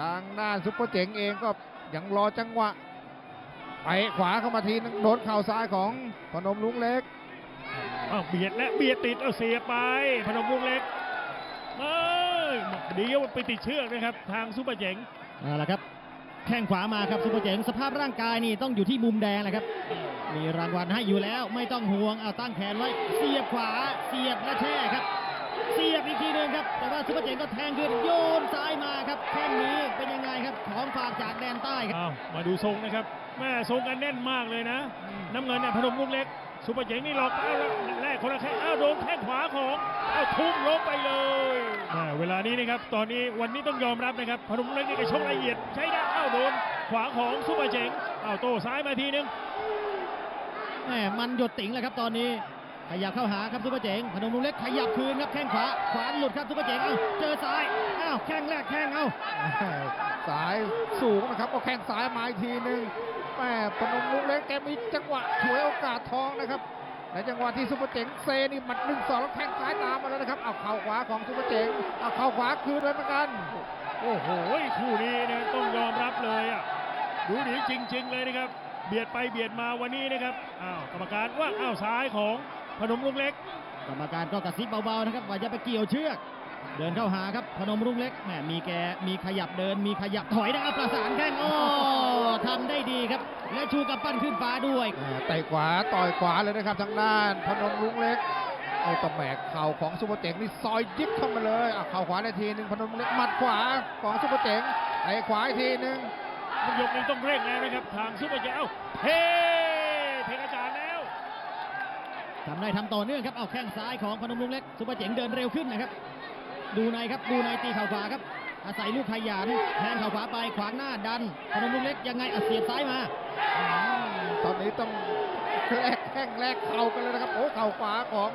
ทางด้านซุปเปอร์เจ๋งเองก็ยังรอจังหวะไปขวาเข้ามาทีนึงโดนเข่าซ้ายของพนมลุงเล็กอ้าวเบียดและเบียดติดเอาเสียบไป พนมวงเล็กเอ้ยเดียวไปติดเชือกนะครับ ทางซุปเปอร์เจ๋งเอาละครับแข้งขวามาครับซุปเปอร์เจ๋งสภาพร่างกายนี่ต้องอยู่ที่มุมแดงแหละครับ มีรางวัลให้อยู่แล้วไม่ต้องห่วงเอาตั้งแขนไว้เสียบขวาเสียบและแช่ครับ เสียบอีกทีหนึงครับ แต่ว่าซุปเปอร์เจ๋งก็แทงขึ้นโยนซ้ายมาครับแข้งนี้เป็นยังไงครับของฝากจากแดนใต้ครับอ้าวมาดูทรงนะครับแม่ทรงกันแน่นมากเลยนะ น้ำเงินเนี่ยพนมวงเล็กซุปเปอร์เจ๋งนี่หลอกอ้าวแล้วแรกคนละแข้งอ้าวโดนแข้งขวาของอ้าวทุ่มลงไปเลยแม่เวลานี้นะครับตอนนี้วันนี้ต้องยอมรับนะครับพนมวงเล็กนี่ก็ชกละเอียดใช้ได้อ้าวโดนขวาของซุปเปอร์เจ๋งอ้าวโต้ซ้ายมาทีนึงแหมมันหยดติ๋งแล้วครับตอนนี้ ขยับเข้าหาครับซุปเปอร์เจ๋งพนมรุ้งเล็กขยับคืนครับแข้งขวาขวาหลุดครับซุปเปอร์เจ๋งเอ้าเจอซ้ายอ้าวแข้งแรกแข้งเอ้าสายสูงนะครับก็แข้งซ้ายมาอีกทีหนึงแม่พนมลุงเล็กแกมีจังหวะฉวยโอกาสทองนะครับในจังหวะที่ซุปเปอร์เจ๋งเซนี่หมัดหนึ่งสองแล้วแข้งซ้ายตามมาแล้วนะครับเอาเข่าขวาของซุปเปอร์เจ๋งเอาเข่าขวาคืนเลยเหมือนกัน โอ้โหคู่นี้เนี่ยต้องยอมรับเลยอะดูดีจริง ๆ เลยนะครับ เบียดไปเบียดมาวันนี้นะครับอ้าวกรรมการว่าอ้าวซ้ายของ พนมลุงเล็ก กรรมการก็กระซิบเบาๆนะครับว่าจะไปเกี่ยวเชือก เดินเข้าหาครับพนมรุ้งเล็กแหมมีแกมีขยับเดิน มีขยับถอยนะครับประสานแข้งโอ้ทำได้ดีครับ และชูกับปั้นขึ้นฟ้าด้วยแม่เตะขวาต่อยขวาเลยนะครับทางด้านพนมลุงเล็กเอาตะแหมกเข่าของซุปเปอร์เจ๋งนี่ซอยยิบเข้ามาเลยเอาเข่าขวาในทีหนึ่งพนมลุงเล็กหมัดขวาของซุปเปอร์เจ๋งเตะขวาอีกทีหนึ่งยกนี้ต้องเร่งแล้วนะครับทางซุปเปอร์เจ้าเฮ้เทกอาจารย์แล้ว ทำได้ทำต่อเนื่องครับเอาแข้งซ้ายของพนมรุ้งเล็กซุปเปอร์เจ๋งเดินเร็วขึ้นนะครับ ดูในครับดูในตีเข่าขวาครับ อาศัยลูกขยันแทงเข่าขวาไปขวางหน้าดันพนมรุ้งเล็กยังไงเอาเสียบซ้ายมาตอนนี้ต้องแลกแข้งแลกเข่ากันเลยนะครับโอ้เข่าขวาของ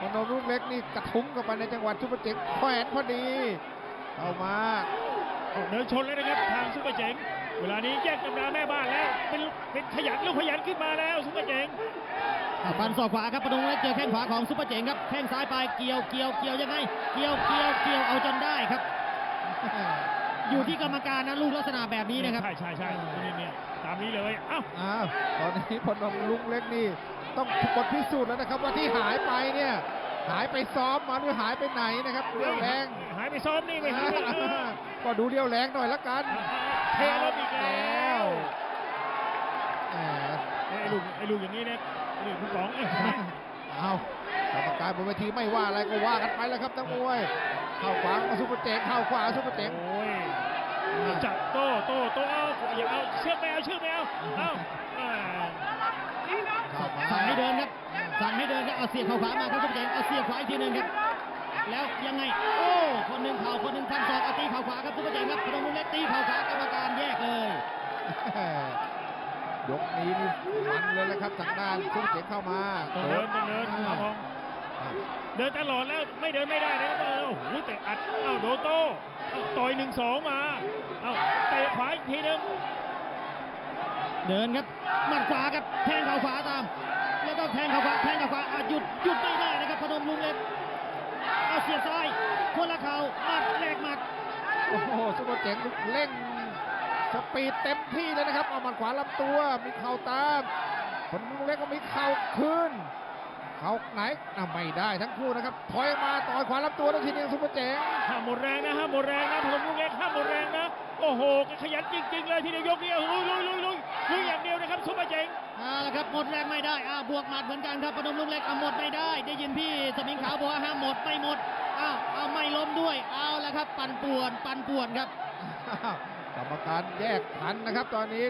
พนมลูกเล็กนี่กระทุ้งเข้าไปในจังหวัดชุปเปอร์เจ๋งแขวนพอดีเข้ามาเดินชนแล้วนะครับทางซุปเปอร์เจ๋งเวลานี้แยกตำราแม่บ้านแล้วเป็นเป็นขยันลูกขยันขึ้นมาแล้วซุปเปอร์เจ๋งอะ ฟันศอกขวาครับพนมรุ้งเล็กเจอแข้งขวาของซุปเปอร์เจ๋งครับแข้งซ้ายไปเกี่ยวเกี่ยวเกี่ยวยังไงเกี่ยวเกี่ยวเกี่ยวเอาจนได้ครับ อยู่ที่กรรมการนะลูกลักษณะแบบนี้นะครับใช่ใช่ใช่เนี่ยเนี่ยตามนี้เลยเอ้าอ้าวตอนนี้พนมลุกเล็กนี่ต้องบทพิสูจน์แล้วนะครับว่าที่หายไปเนี่ย หายไปซ้อมมาหรือหายไปไหนนะครับเรี่ยวแรงหายไปซ้อมนี่ไม่หายไปเออก็ดูเรี่ยวแรงหน่อยละกันเทลมอีกแล้ว แหมไอ้ลูกไอ้ลูกอย่างนี้เนี่ยไอ้ลูกผู้กองเอ้ยเอากรรมการบนเวทีไม่ว่าอะไรก็ว่ากันไปแล้วครับทั้งมวยเข้าขวาของซุปเปอร์เจ๋งเข้าขวาซุปเปอร์เจ๋งโอ้ยจับโต้โต้โต้เอาอย่าเอาเชือกไม่เอาเชือกไม่เอาเอาอ่าเข้ามาสั่งให้เดินครับสั่งให้เดินครับเอาเสียบเข่าขวามาครับซุปเปอร์เจ๋งเอาเสียบขวาอีกทีหนึ่งครับแล้วยังไงโอ้คนหนึ่งเข่าคนหนึ่งฟันศอกเอาตีเข่าขวาครับซุปเปอร์เจ๋งครับพนมรุ้งเล็กตีเข่าขวากรรมการแยกเลย ยกนี้นี่มันเลยนะครับทางด้านซุปเปอร์เจ๋งเข้ามาต้องเดินต้องเดินเอาเดินตลอดแล้วไม่เดินไม่ได้นะครับเออโอ้โหแต่อัดเอ้าโดโต้เอ้าต่อยหนึ่งสองมาเอ้าเตะขวาอีกทีหนึงเดินครับหมัดขวาครับแทงเข่าขวาตาม แล้วก็แทงเข่าขวาแทงเข่าขวาอะหยุดหยุดไม่ได้นะครับพนมรุ้งเล็กเอาเสียบซ้ายคนละเข่าหมัดแรกหมัด โอ้โหซุปเปอร์เจ๋งเร่ง สปีดเต็มที่เลยนะครับเอาหมัดขวาลำตัวมีเข่าตามคนลุงเล็กก็มีเข่าคืนเข่าไหนอะไม่ได้ทั้งคู่นะครับถอยมาต่อยขวาลำตัวแล้วทีเดียวซุปเปอร์เจ๋งห้ามหมดแรงนะห้ามหมดแรงนะพลลูกเล็กห้ามหมดแรงนะโอ้โหขยันจริง ๆ เลยทีเดียวยกนี้ลุยลุยลุยลุยลุยอย่างเดียวนะครับซุปเปอร์เจ๋งเอาละครับหมดแรงไม่ได้อ่าบวกหมัดเหมือนกันครับพนมรุ้งเล็กเอาหมดไม่ได้ ได้ยินพี่สมิงขาวบอกว่าห้ามหมดไม่หมดอ้าวเอาไม่ล้มด้วยเอาละครับ ปั่นป่วน ปั่นป่วนครับอ้าว กรรมการแยกทันนะครับ ตอนนี้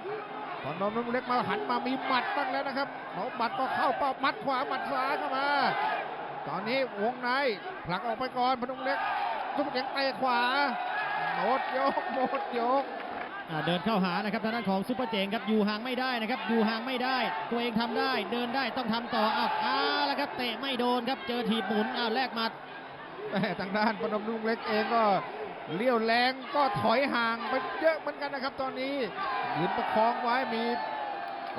พอนมลุงเล็กมาหันมามีหมัดบ้างแล้วนะครับเนาหมัดก็เข้าเป้าหมัดขวาหมัดซ้ายเข้ามา ตอนนี้วงในผลักออกไปก่อนพนมเล็กซุปเปอร์เจ๋งเตะขวาหมดยกหมดยกอ่าเดินเข้าหานะครับทางด้านของซุปเปอร์เจ๋งครับอยู่ห่างไม่ได้นะครับอยู่ห่างไม่ได้ ตัวเองทำได้ เดินได้ต้องทำต่ออ้าวเอาละครับเตะไม่โดนครับเจอถีบหมุนอ้าวแลกหมัดแต่ทางด้านพนมลุงเล็กเองก็ เลี้ยวแรงก็ถอยห่างไปเยอะเหมือนกันนะครับ ตอนนี้ยืนประคองไว้มี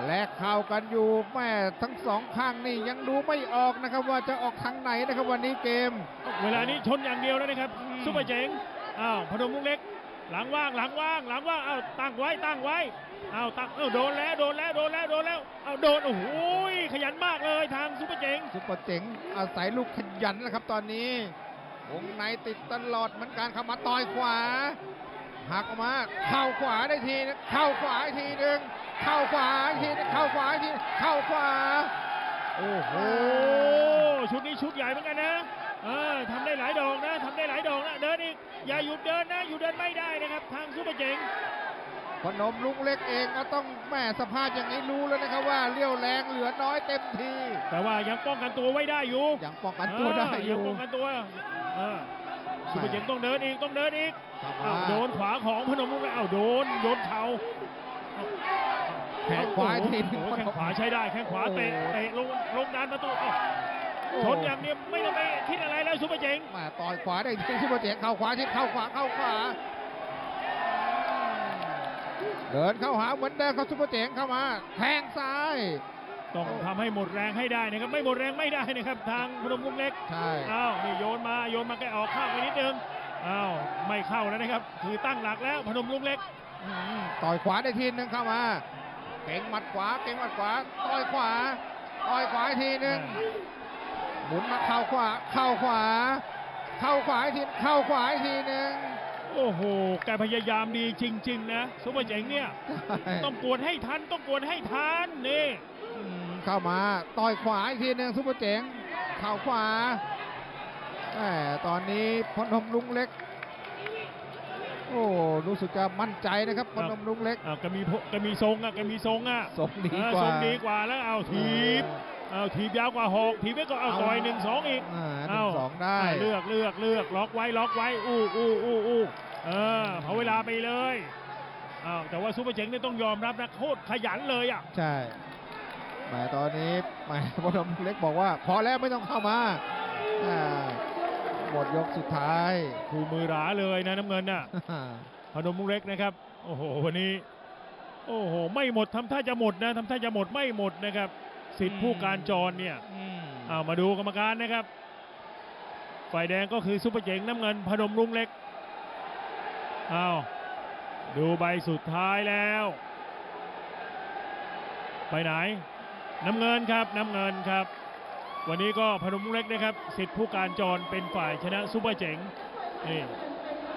แลกเข่ากันอยู่แม่ทั้งสองข้างนี่ยังดูไม่ออกนะครับ ว่าจะออกทางไหนนะครับวันนี้เกม เวลานี้ชนอย่างเดียวแล้วนะครับซุปเปอร์เจ๋งอ้าวพนมลูกเล็ก หลังว่างหลังว่างหลังว่างเอาตั้งไว้ตั้งไว้เอาตั้งเอาโดนแล้วโดนแล้วโดนแล้วโดนแล้วเอาโดนโอ้โหขยันมากเลยทางซุปเปอร์เจ๋งซุปเปอร์เจ๋งอาศัยลูกขยันนะครับตอนนี้ วงในติดตลอดเหมือนกันเข้ามาต่อยขวาหักออกมาเข้าขวาได้ทีนึงเข้าขวาอีกทีหนึ่งเข้าขวาอีกทีนึงเข้าขวาอีกทีเข้าขวาโอ้โหโอ้ชุดนี้ชุดใหญ่เหมือนกันนะเออทำได้หลายดอกนะทำได้หลายดอกนะเดินอีกอย่าหยุดเดินนะหยุดเดินไม่ได้นะครับ ทางซุปเปอร์เจ๋งพนมลุงเล็กเองก็ต้องแม่สภาพอย่างนี้รู้แล้วนะครับว่าเลี้ยวแรงเหลือน้อยเต็มที แต่ว่ายังป้องกันตัวไว้ได้อยู่ยังป้องกันตัวได้อยัยู่งป้องกันตัว เออซุปเปอร์เจ๋งต้องเดินอีกต้องเดินอีกเข้าอ้าวมาโดนขวาของพนมรุ้งแล้วอ้าวโดนโดนเข่าแขนขวาอีกทีหโอ้นึ่งโหแข้งขวาใช้ได้แข้งขวาเตะโอ้โหเตะลงลงดานประตูอ้าวโอ้ชนอย่างเดียวไม่ต้องไปคิดอะไรแล้วซุปเปอร์เจ๋งมาต่อยขวาได้ทีซุปเปอร์เจ๋งเข้าขวาที่เข้าขวาเข้าขวาเดินเข้าหาเหมือนเดิมครับซุปเปอร์เจ๋งเข้ามา แทงซ้าย ต้องทำให้หมดแรงให้ได้นะครับ ไม่หมดแรงไม่ได้นะครับ ทางพนมรุ้งเล็กใช่อ้าวนี่โยนมาโยนมาแกออกข้างไปนิดนึงอ้าวไม่เข้าแล้วนะครับ คือตั้งหลักแล้วพนมรุ้งเล็กอืมต่อยขวาได้ทีนึงเข้ามาเก่งหมัดขวาเก่งหมัดขวาต่อยขวาต่อยขวาอีกทีนึงหมุนมาเข้าขวาเข้าขวาเข้าขวาอีกทีเข้าขวาอีกทีนึงโอ้โห แกพยายามดีจริง ๆ นะซุปเปอร์เจ๋งเนี่ย ต้องกวนให้ทัน ต้องกวนให้ทันนี่อืม เข้ามาต่อยขวาอีกทีนึงซุปเปอร์เจ๋งเข่าขวาแหมตอนนี้พนมลุงเล็ก โอ้รู้สึกจะมั่นใจนะครับพนมลุงเล็กอ้าวแกมีพแกมีทรงอะแกมีทรงอะทรงดีเออกว่าทรงดีกว่าแล้วเอาทีบเอาทีบยาวกว่าหกทีบไว้ก็เอาต่อยหนึ่งสองอีกอ่าหเอ้านึ่งสองได้อ่าเลือกเลือกเลือกล็อกไว้ล็อกไว้อู้อู้อู้อู้เออเผาเวลาไปเลยอ้าวแต่ว่าซุปเปอร์เจ๋งนี่ต้องยอมรับนะโคตรขยันเลยอะใช่ แหมตอนนี้แหมพนมเล็กบอกว่า พอแล้วไม่ต้องเข้ามาอ่าหมดยกสุดท้ายคู่มือหราเลยนะน้ำเงินน่ะพนมมุกเล็กนะครับ โอ้โหวันนี้ โอ้โห ไม่หมดทำท่าจะหมดนะทำท่าจะหมดไม่หมดนะครับ สิทธิผู้การจรเนี่ยเอามาดูกรรมการนะครับ ฝ่ายแดงก็คือซุปเปอร์เจ๋งน้ำเงินพนมรุ้งเล็กเอาดูใบสุดท้ายแล้ว ไปไหน น้ำเงินครับน้ำเงินครับ วันนี้ก็พนมุ้งเล็กนะครับสิทธิผู้การจรเป็นฝ่ายชนะซูเปอร์เจ๋งนี่